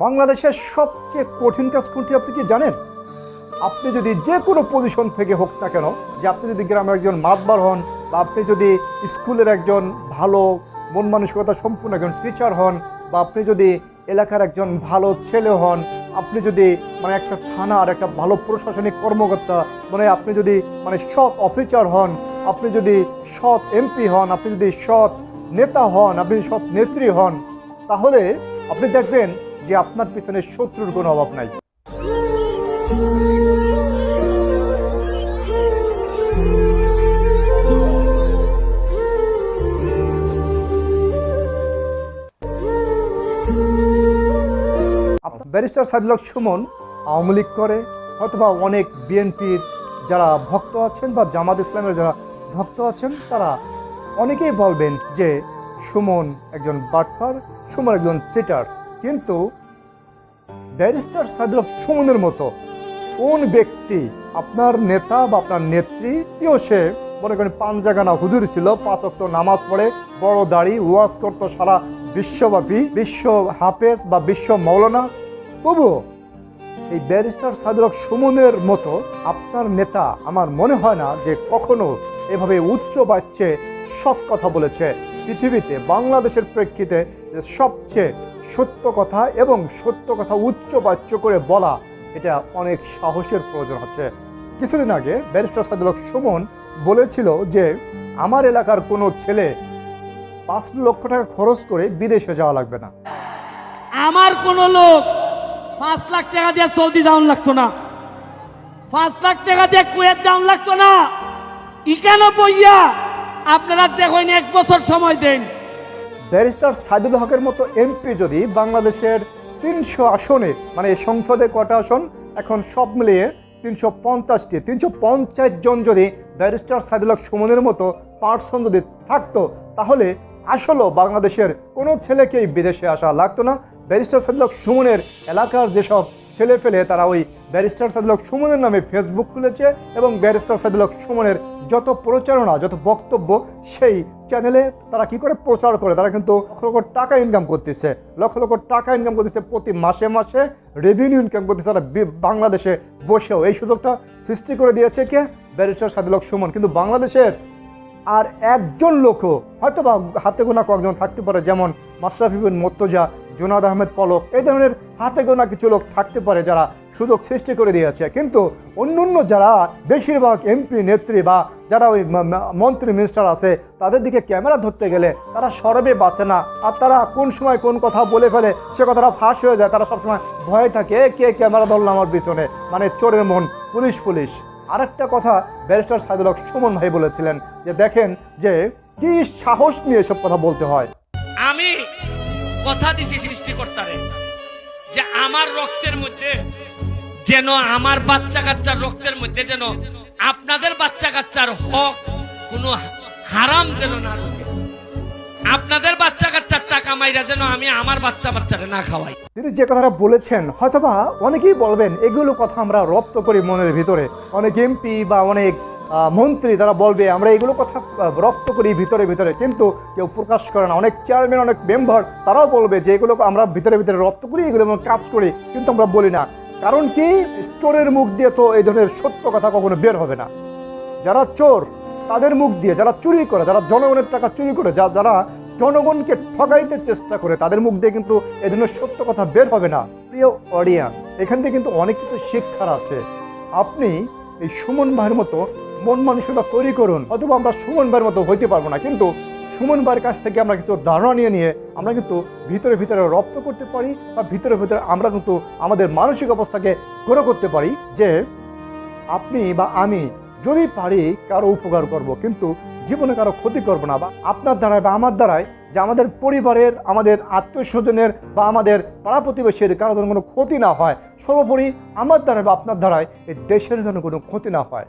বাংলাদেশের সবচেয়ে কঠিন কাজ কোনটি আপনি কি জানেন? আপনি যদি যে কোনো পজিশন থেকে হোক না কেন, যে আপনি যদি গ্রামের একজন মাতবার হন বা আপনি যদি স্কুলের একজন ভালো মন মানসিকতা সম্পূর্ণ একজন টিচার হন বা আপনি যদি এলাকার একজন ভালো ছেলে হন, আপনি যদি মানে একটা থানার একটা ভালো প্রশাসনিক কর্মকর্তা মানে আপনি যদি মানে সৎ অফিসার হন, আপনি যদি সৎ এমপি হন, আপনি যদি সৎ নেতা হন, আপনি সৎ নেত্রী হন, তাহলে আপনি দেখবেন যে আপনার পিছনে শত্রুর কোনো অভাব নাই। ব্যারিস্টার সাদিলক সুমন আওয়ামী লীগ করে অথবা অনেক বিএনপির যারা ভক্ত আছেন বা জামাত ইসলামের যারা ভক্ত আছেন, তারা অনেকেই বলবেন যে সুমন একজন বাটফার সুমন একজন সিটার কিন্তু ব্যারিস্টার সাদিলক সুমনের মতো কোন ব্যক্তি আপনার নেতা বা আপনার নেত্রী কেউ সে, মনে করেন পাঞ্জাগানা হুজুর ছিল, পাঁচ অক্ট নামাজ পড়ে, বড় দাড়ি, ওয়াজ করতো সারা বিশ্বব্যাপী, বিশ্ব হাফেজ বা বিশ্ব মৌলানা তবুও এই ব্যারিস্টার সাদরক সুমনের মতো আপনার নেতা আমার মনে হয় না যে কখনো এভাবে উচ্চ বাচ্চে সৎ কথা বলেছে। পৃথিবীতে, বাংলাদেশের প্রেক্ষিতে সবচেয়ে সত্য কথা এবং সত্য কথা উচ্চ বাচ্য করে বলা, এটা অনেক সাহসের প্রয়োজন আছে। কিছুদিন আগে ব্যারিস্টার সাদরক সুমন বলেছিল যে, আমার এলাকার কোনো ছেলে পাঁচ লক্ষ টাকা খরচ করে বিদেশে যাওয়া লাগবে না। আমার কোন লোক পাঁচ লাখ টাকা দিয়ে সৌদি যাওয়ান লাগতো না। পাঁচ লাখ টাকা দিয়ে কুয়েত যাওয়ান লাগতো না। ইকেন বইয়া আপনারা দেখেন, এক বছর সময় দেন। ব্যারিস্টার সাইদুল হকের মতো এমপি যদি বাংলাদেশের তিনশো আসনে মানে সংসদে কটা আসন, এখন সব মিলিয়ে তিনশো পঞ্চাশটি, তিনশো পঞ্চাশ জন যদি ব্যারিস্টার সাইদুল হক সুমনের মতো পার্সন যদি থাকতো, তাহলে আসলেও বাংলাদেশের কোনো ছেলেকেই বিদেশে আসা লাগতো না। ব্যারিস্টার সাইদুল হক সুমনের এলাকার যেসব ছেলে ফেলে তারা ওই ব্যারিস্টার সাইদুল হক সুমনের নামে ফেসবুক খুলেছে এবং ব্যারিস্টার সাইদুল হক সুমনের যত প্রচারণা, যত বক্তব্য সেই চ্যানেলে তারা কি করে প্রচার করে? তারা কিন্তু লক্ষ লক্ষ টাকা ইনকাম করতেছে। লক্ষ লক্ষ টাকা ইনকাম করতেছে প্রতি মাসে মাসে। রেভিনিউ ইনকাম করতেছে তারা বাংলাদেশে বসেও। এই সুযোগটা সৃষ্টি করে দিয়েছে কে? ব্যারিস্টার সাইদুল হক সুমন। কিন্তু বাংলাদেশের আর একজন লোকও হয়তো বা হাতে গোনা কয়েকজন থাকতে পারে, যেমন মাশরাফি বিন মর্তজা জুনাদ আহমেদ পলক, এই ধরনের হাতে গোনা কিছু লোক থাকতে পারে যারা সুযোগ সৃষ্টি করে দিয়েছে। কিন্তু অন্য অন্য যারা বেশিরভাগ এমপি নেত্রী বা যারা ওই মন্ত্রী মিনিস্টার আছে, তাদের দিকে ক্যামেরা ধরতে গেলে তারা সরবে, বাঁচে না। আর তারা কোন সময় কোন কথা বলে ফেলে, সে কথাটা ফাঁস হয়ে যায়, তারা সবসময় ভয়ে থাকে কে ক্যামেরা ধরলো আমার পিছনে? মানে চোরের মন, পুলিশ পুলিশ। আরেকটা কথা, ব্যারিস্টার সাইদুল হক সুমন ভাই বলেছিলেন যে, দেখেন যে, কি সাহস নিয়ে এসব কথা বলতে হয়? আমি কথা দিছি সৃষ্টিকর্তারে, যে আমার রক্তের মধ্যে যেন আমার বাচ্চা কাচ্চার রক্তের মধ্যে যেন আপনাদের বাচ্চা কাচ্চার হক কোনো হারাম যেন না। আপনাদের বাচ্চা কাচ্চার টাকা মাইরা যেন আমি আমার বাচ্চা বাচ্চারে না খাওয়াই তিনি যে কথাটা বলেছেন, হয়তোবা অনেকেই বলবেন, এগুলো কথা আমরা রপ্ত করি মনের ভিতরে অনেক এমপি বা অনেক মন্ত্রী তারা বলবে, আমরা এগুলো কথা রপ্ত করি ভিতরে ভিতরে। কিন্তু কেউ প্রকাশ করে না। অনেক চেয়ারম্যান অনেক মেম্বার তারাও বলবে যে, এগুলো আমরা ভিতরে ভিতরে রপ্ত করি, এগুলো কাজ করি। কিন্তু আমরা বলি না। কারণ কি? চোরের মুখ দিয়ে তো এই ধরনের সত্য কথা কখনো বের হবে না। যারা চোর, তাদের মুখ দিয়ে, যারা চুরি করে, যারা জনগণের টাকা চুরি করে, যা, যারা জনগণকে ঠগাইতে চেষ্টা করে, তাদের মুখ দিয়ে কিন্তু এ ধরনের সত্য কথা বের হবে না। প্রিয় অডিয়েন্স এখান থেকে কিন্তু অনেক কিছু শিক্ষার আছে। আপনি এই সুমন ভাইয়ের মতো মন মানসিকতা তৈরি করুন, অথবা আমরা সুমন ভাইয়ের মতো হইতে পারব না। কিন্তু সুমন ভাইয়ের কাছ থেকে আমরা কিছু ধারণা নিয়ে নিয়ে আমরা কিন্তু ভিতরে ভিতরে রপ্ত করতে পারি, বা ভিতরে ভিতরে আমরা কিন্তু আমাদের মানসিক অবস্থাকে গড়ে করতে পারি যে আপনি বা আমি যদি পারি কারও উপকার করব, কিন্তু জীবনে কারও ক্ষতি করব না, বা আপনার দ্বারায় বা আমার দ্বারায় যে আমাদের পরিবারের, আমাদের আত্মীয় স্বজনের বা আমাদের পাড়া প্রতিবেশীর কারও যেন কোনো ক্ষতি না হয়, সর্বোপরি আমার দ্বারায় বা আপনার দ্বারায় এই দেশের যেন কোনো ক্ষতি না হয়।